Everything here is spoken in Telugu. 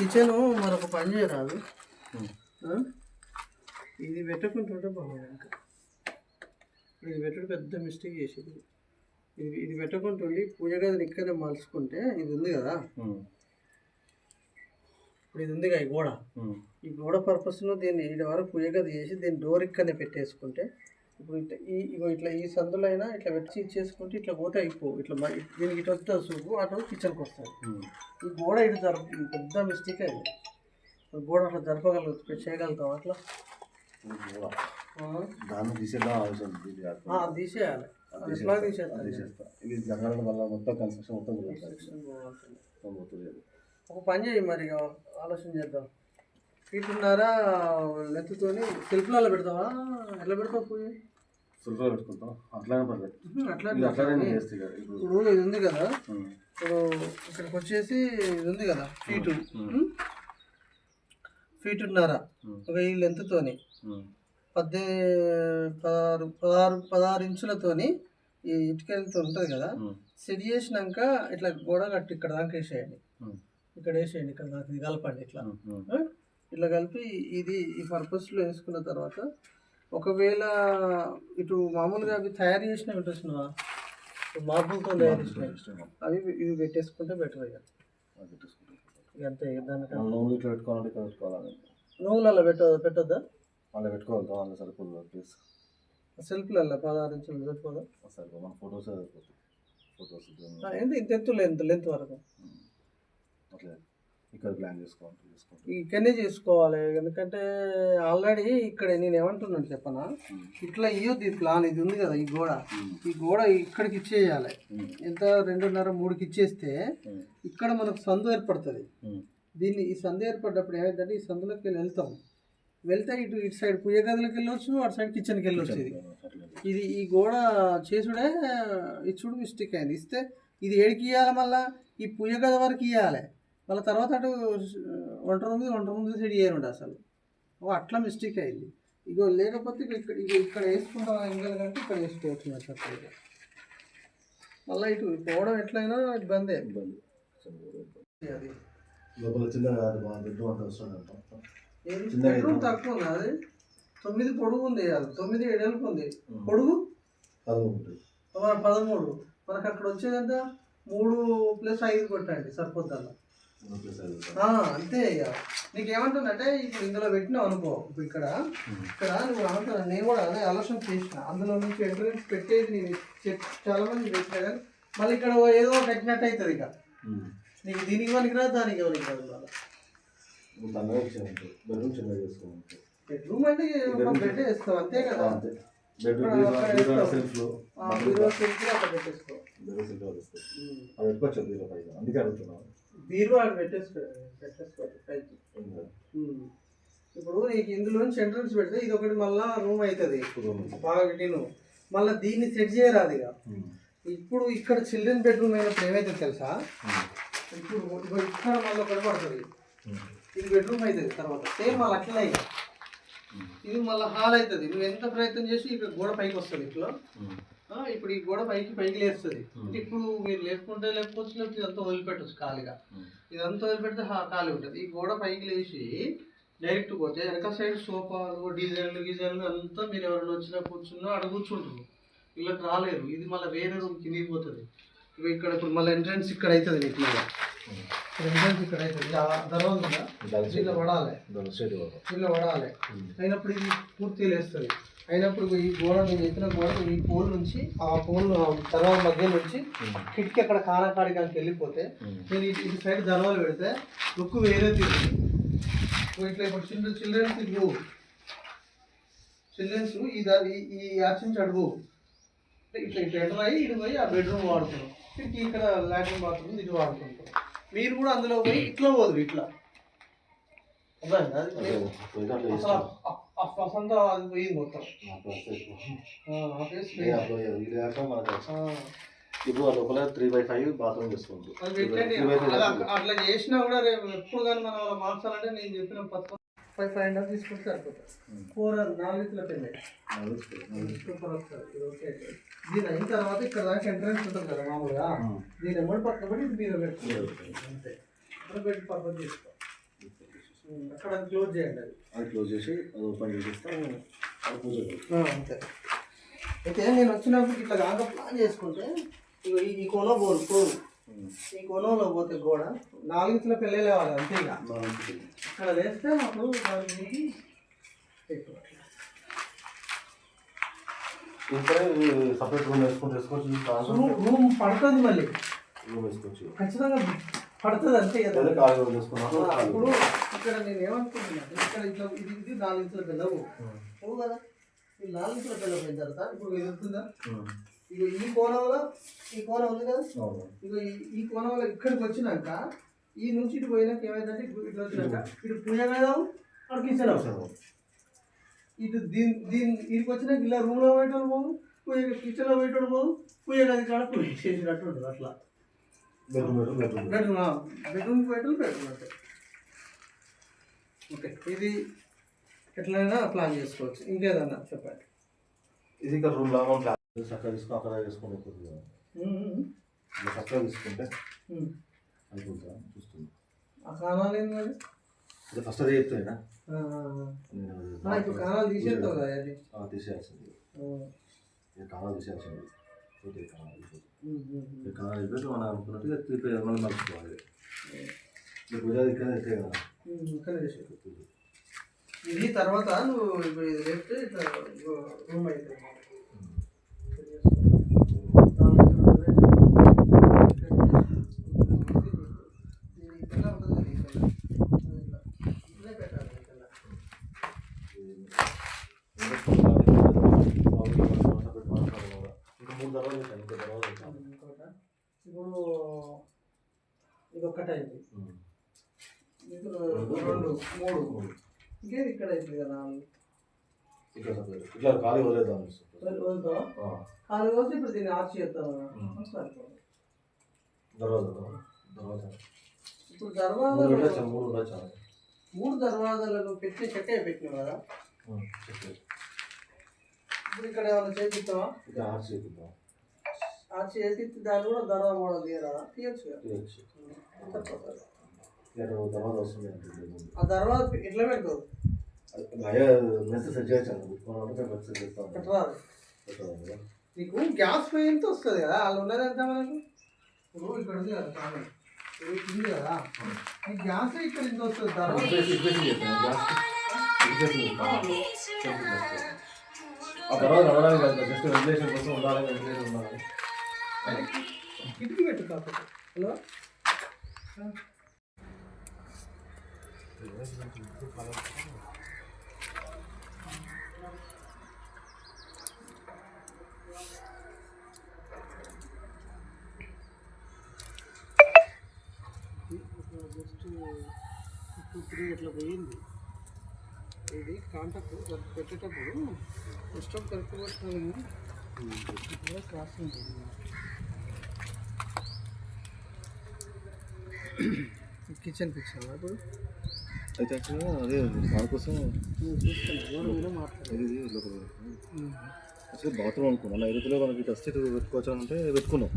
కిచెన్ మరొక పని చేయరాదు? ఇది పెట్టకుంటుంటే బాగుంది ఇంకా. ఇది పెట్టడం పెద్ద మిస్టేక్ చేసేది. ఇది ఇది పెట్టకుంటుండి పూజ గదిని ఇక్కడనే మలుచుకుంటే ఇది ఉంది కదా. ఇప్పుడు ఇది ఉంది కదా ఈ గోడ. ఈ గోడ పర్పస్లో దీన్ని ఈ వరకు పూజ గది చేసి దీన్ని డోర్ ఇక్కడనే పెట్టేసుకుంటే ఇప్పుడు ఇట్లా ఈ ఇగో ఇట్లా ఈ సందులో అయినా ఇట్లా పెట్టి ఇచ్చేసుకుంటే ఇట్లా పోతే అయిపో ఇట్లా దీనికి ఇటు వస్తుంది సూపు అటు కిచెన్కి వస్తుంది ఈ గోడ ఇటు జరప పెద్ద మిస్టేక్ అయింది ఈ గోడ అట్లా జరపగలుగుతా చేయగలుగుతాం అట్లా? దాన్ని తీసేద్దాం అవసరం అది తీసేయాలి. అది ఎట్లా తీసేస్తాను తీసేస్తా. ఇది జరగడం వల్ల మొత్తం కన్స్ట్రక్షన్ మొత్తం అది. ఒక పని చేయి మరి ఆలోచన చేద్దాం. ఫీట్లున్నారా లెంత్తోని సెల్ఫ్లలో పెడతావా? ఎట్లా పెడతావు పూజ? సులువుగా పెట్టుకుంటాం. అట్లానే పర్లేదు అట్లా అట్లానే చేస్తే ఇప్పుడు. ఇది ఉంది కదా. ఇప్పుడు ఇక్కడికి వచ్చేసి ఇది ఉంది కదా ఫీటు. ఫీట్ ఉన్నారా. ఒక ఈ లెంత్తోని. ఉమ్. పద్దే పదహారు పదహారు పదహారు ఇంచులతోని ఈ ఇటుకలతో ఉంటుంది కదా. సెట్ చేసినాక ఇట్లా గోడ కట్టి ఇక్కడ దాకా వేసేయండి. ఇక్కడ వేసేయండి ఇక్కడ దాకా ఇది కలపండి ఇట్లా? ఇట్లా కలిపి ఇది ఈ పర్పస్లో వేసుకున్న తర్వాత ఒకవేళ ఇటు మామూలుగా అవి తయారు చేసినవి? ఇప్పుడు మార్బుల్తో తయారు చేసినవి. అవి ఇవి పెట్టేసుకుంటే బెటర్. ఇక అంతే మనం నూనె ఇట్లా పెట్టుకోవాలంటే ఇక్కడ పెట్టుకోవాలి నువ్వులలో పెట్ట పెట్టొద్దా? అలా పెట్టుకోవాలి కావాలి సరిపోదు ప్లీజ్ సెల్ఫ్లలో పదహారు ఇంచులు సరిపోదా? సరిపోదు. మన ఫొటోస్ సరిపోతుంది ఫొటోస్ ఎంత ఇంత ఎత్తు లెంత్ లెంత్ వరకు? అట్లా. ఇక్కడ ప్లాన్ చేసుకోవాలి చేసుకోవాలి. ఇక్కడనే చేసుకోవాలి. ఎందుకంటే ఆల్రెడీ ఇక్కడ నేను ఏమంటున్నాను చెప్పనా? ఇట్లా ఇవ్వద్దు ఈ ప్లాన్ ఇది ఉంది కదా ఈ గోడ. ఈ గోడ ఇక్కడికి ఇచ్చేయాలి. ఎంత? రెండున్నర మూడుకి ఇచ్చేస్తే ఇక్కడ మనకు సందు ఏర్పడుతుంది. దీన్ని ఈ సందు ఏర్పడ్డప్పుడు ఏమైందంటే ఈ సందులోకి వెళ్ళి వెళ్తాం. వెళ్తే ఇటు ఇటు సైడ్ పూజ గదిలోకి వెళ్ళొచ్చు అటు సైడ్ కిచెన్కి వెళ్ళొచ్చు ఇది. ఇది ఈ గోడ చేసుడే ఇచ్చుడు మిస్టేక్ అయింది. ఇస్తే ఇది ఏడికి ఇవ్వాలి మళ్ళా? ఈ పూజ గది వరకు ఇవ్వాలి మళ్ళీ తర్వాత అటు వంట రూమ్ వంట రూమ్ సైడ్ ఇయ్యారు అసలు. ఓ అట్లా మిస్టేక్ అయింది. ఇగో లేకపోతే ఇక ఇక్కడ ఇక్కడ వేసుకుంటాం ఎంగల్ కంటే ఇక్కడ వేసుకోవచ్చు సపరేట్గా మళ్ళీ ఇటు పోవడం ఎట్లయినా ఇబ్బందే. ఇబ్బంది. అది. లోపల చిన్న మా బెడ్రూమ్ అంత. తక్కువ ఉంది అది? తొమ్మిది పొడుగు ఉంది అది. తొమ్మిది ఏడేళ్ళకు ఉంది. పొడుగు? పదమూడు ఉంటుంది. మన పదమూడు. మనకు అక్కడ వచ్చేదంతా మూడు ప్లస్ ఐదు కొట్టండి సరిపోద్దల్లా అంతే ఇక. నీకు ఏమంటుందంటే ఇప్పుడు ఇందులో పెట్టినావు అనుకో ఇప్పుడు ఇక్కడ. ఇక్కడ నువ్వు అనుకున్నా నేను కూడా అదే ఆలోచన చేసిన. అందులో నుంచి ఎంట్రన్స్ పెట్టేది నేను చాలా మంది పెట్టినా కానీ మళ్ళీ ఇక్కడ ఏదో కట్టినట్టు అవుతుంది ఇక. నీకు దీనికి పనికి రాదు దానికి పనికి రాదు మళ్ళీ. బెడ్రూమ్ అంటే బెడ్ వేస్తావు అంతే కదా. అందుకే అడుగుతున్నాను. బీరువా అక్కడ పెట్టేసుకో పెట్టేసుకో పైకి ఏం కాదు. ఉమ్. ఇప్పుడు నీకు ఇందులో నుంచి ఎంట్రన్స్ పెడితే ఇది ఒకటి మళ్ళా రూమ్ అవుతుంది. బాగా పెట్టిను మళ్ళీ దీన్ని సెట్ చేయరాదు ఇక. ఇప్పుడు ఇక్కడ చిల్డ్రన్ బెడ్రూమ్ అయినప్పుడు ఏమైతే తెలుసా. ఇప్పుడు ఇక్కడ మళ్ళీ ఒకటి పడుతుంది. ఇది బెడ్రూమ్ అవుతుంది తర్వాత సేమ్ మళ్ళీ. ఉమ్. ఇది మళ్ళీ హాల్ అవుతుంది నువ్వు ఎంత ప్రయత్నం చేసి ఇక్కడ గోడ పైకి వస్తుంది ఇట్లా ఇప్పుడు ఈ గోడ పైకి పైకి లేస్తుంది. ఇప్పుడు మీరు లేపుకుంటే లేకపోవచ్చు లేకపోతే ఇదంతా వదిలిపెట్టచ్చు ఖాళీగా. ఇదంతా వదిలిపెడితే ఖాళీ ఉంటుంది. ఈ గోడ పైకి లేచి డైరెక్ట్ పోతే వెనక సైడ్ సోఫాలు డిజైన్లు గిజైన్లు అంతా మీరు ఎవరైనా వచ్చినా కూర్చున్నా అక్కడ కూర్చుంటారు వీళ్ళకి రాలేరు ఇది మళ్ళీ వేరే రూమ్ కిందికి పోతుంది. ఇక ఇక్కడ ఇప్పుడు మళ్ళీ ఎంట్రన్స్ ఇక్కడ అవుతుంది నీకు మళ్ళీ. ఎంట్రన్స్ ఇక్కడ అవుతుంది. దర్వాజా దీంట్లో పడాలి. దీంట్లో పడాలి. అయినప్పుడు ఇది పూర్తిగా లేస్తుంది. అయినప్పుడు ఈ గోడ నేను ఎత్తిన గోడ ఈ పోల్ నుంచి ఆ పోల్ తర్వాత మధ్య నుంచి. కిటికీ అక్కడ కానకాడి కానీ వెళ్ళిపోతే. నేను ఇటు సైడ్ దర్వాలు పెడితే లుక్ వేరే ఇప్పుడు ఇట్లా ఇప్పుడు చిల్డ్రన్ చిల్డ్రన్స్ ఇటు చిల్డ్రన్స్ ఈ ఈ- యాక్షన్ అడుగు. ఇట్లా ఇట్లా ఎంటర్ అయ్యి ఇటు పోయి ఆ బెడ్రూమ్ వాడుతున్నాం ఇటు ఇక్కడ లాట్రిన్ బాత్రూమ్ ఇటు వాడుకుంటాం మీరు కూడా అందులో పోయి ఇట్లా పోదు ఇట్లా. అర్థమైందా? ఆ- అంతా అది పోయింది మొత్తం ఆ ఆ, ఇప్పుడు ఆ లోపల త్రీ బై ఫైవ్ బాత్రూమ్ అలా అట్లా చేసినా కూడా రేపు ఎప్పుడు కానీ మనం అలా మార్చాలంటే నేను చెప్పిన పత్రం. ఫైవ్ ఫైవ్ హండ్రెడ్ తీసుకుంటే సరిపోతుంది. ఫోర్ నాలుగు ఇట్లా పెళ్ళి సూపర్ వస్తుంది ఇది ఓకే దీని అయిన తర్వాత ఇక్కడ దాకా ఎంట్రన్స్ ఉంటుంది కదా మామూలుగా? దీని ఎమ్మడి పక్కన పడి ఇది మీద పెట్టుకోవాలి అంతే. పెట్టి పర్పస్ తీసుకో. ఉమ్, అక్కడ క్లోజ్ చేయండి అది. అది క్లోజ్ చేసి అది ఓపెన్ చేసేస్తే అది పూజ చేయాలి. ఆ, అంతే. అయితే నేను వచ్చినప్పుడు ఇట్లా కాక ప్లాన్ చేసుకుంటే ఇగో ఈ- కోన పోరు పోరు ఈ కోనంలో పోతే గోడ నాలుగించుల పెళ్ళి లేవాలి అంతే ఇక. ఇక్కడ వేస్తే అప్పుడు దానికి సపరేట్ రూమ్ వేసుకొని రూమ్ పడుతుంది మళ్ళీ. రూమ్ వేసుకోవచ్చు. ఖచ్చితంగా పడుతుంది అంతే కదా ఇప్పుడు ఇక్కడ నేను ఏమనుకుంటున్నాను ఇక్కడ ఇట్లా ఇది ఇది నాలుగు ఇంచుల పిల్లవు నువ్వు కదా. ఈ నాలుగు ఇంచుల పిల్లవు అయిన తర్వాత ఇప్పుడు ఎదుగుతుందా ఇక ఈ కోణంలో ఈ కోణం ఉంది కదా. అవును. ఇక ఈ కోణంలో ఇక్కడికి వచ్చినాక ఈ నుంచి ఇటు పోయినాక ఏమైందంటే ఇటు ఇటు వచ్చినాక ఇటు. పూజ వేదాం అక్కడ కిచెన్ అవసరం ఇటు దీని దీని ఇటుకి వచ్చినాక ఇలా రూమ్లో పోయేటోళ్ళు పోదు పూజ కిచెన్లో పోయేటోళ్ళు పోదు పూజ గది కాడ పూజ చేసినట్టు ఉంటుంది అట్లా. బెడ్రూమ్ బెడ్రూమ్ బెడ్రూమ్ బెడ్రూమ్ అంటే ఓకే ఇది ఎట్లయినా ప్లాన్ చేసుకోవచ్చు. ఇంకేదన్నా చెప్పండి. ఇది ఇక్కడ రూమ్ లాగా ప్లాన్ చేసి అక్కడ తీసుకుని అక్కడ వేసుకొని చక్కగా తీసుకుంటే. అయిపోతుందా చూస్తుంది. ఆ కాణాలు మరి? అంటే ఫస్ట్ అదే చెప్తున్నా. ఇప్పుడు కాణాలు తీసేస్తావు కదా తీసేయాల్సింది. ఇది కణాలు తీసేయాల్సింది. కణాలు కణాలు అయిపోతే మనం అనుకున్నట్టుగా మనం మర్చిపోవాలి ఈ పూజ ఇక్కడ అయితే కదా ఇక్కడ. ఇది తర్వాత నువ్వు ఇప్పుడు ఇది లేపితే ఇట్లా రూమ్ అవుతుంది ఇంకా మూడు తర్వాత పెట్టాను ఇంకో తర్వాత పెట్టాను ఇప్పుడు ఇది ఒక్కటైంది ఇప్పుడు రెండు మూడు. ఇంకేది ఇక్కడ అవుతుంది కదా? ఇట్లా ఇట్లా ఖాళీ వదిలేద్దాం ఖాళీ వదిలి ఇప్పుడు దీన్ని ఆఫ్ చేస్తాను దర్వాజా దర్వాజా. ఇప్పుడు ఉండొచ్చు మూడు ఉండొచ్చు మూడు దర్వాజాలను పెట్టి చెక్క పెట్టినావు కదా. ఇప్పుడు ఇక్కడ ఏమైనా చేపిస్తావా? ఇక ఆర్చ్ చేపిద్దాం. ఆ చేతి దాన్ని కూడా దర్వా మోడల్ తీయరా? తీయచ్చు తర్వాత వస్తుంది ఆ దర్వాజ ఎట్లా పెడతావు నీకు గ్యాస్ పోయింత వస్తుంది కదా? వాళ్ళు ఉన్నది ఎంత మనకు? ఇప్పుడు ఇక్కడ ఉంది కదా ఉంది కదా? ఈ గ్యాస్ ఇక్కడ ఇంత వస్తుంది చేస్తాను. ఆ తర్వాత జస్ట్ వెంటిలేషన్ కోసం ఉండాలి వెంటిలేషన్ ఉండాలి. కిటికీ పెట్టు కాకపోతే హలో జస్ట్ టూ త్రీ ఇట్లా పోయింది ఇది కాంటాక్ట్ పెట్టేటప్పుడు ఇష్టం కరెక్ట్ పడుతుంది ఇట్లా క్రాస్ ఉంది కిచెన్ పిక్చర్ ఇప్పుడు? అయితే యాక్చువల్గా అదే మీద మాట్లాడారు. ఇది అసలు బాత్రూమ్ అనుకున్నాను ఐదు మనకి టెస్ట్ పెట్టుకోవచ్చు అంటే పెట్టుకున్నాం.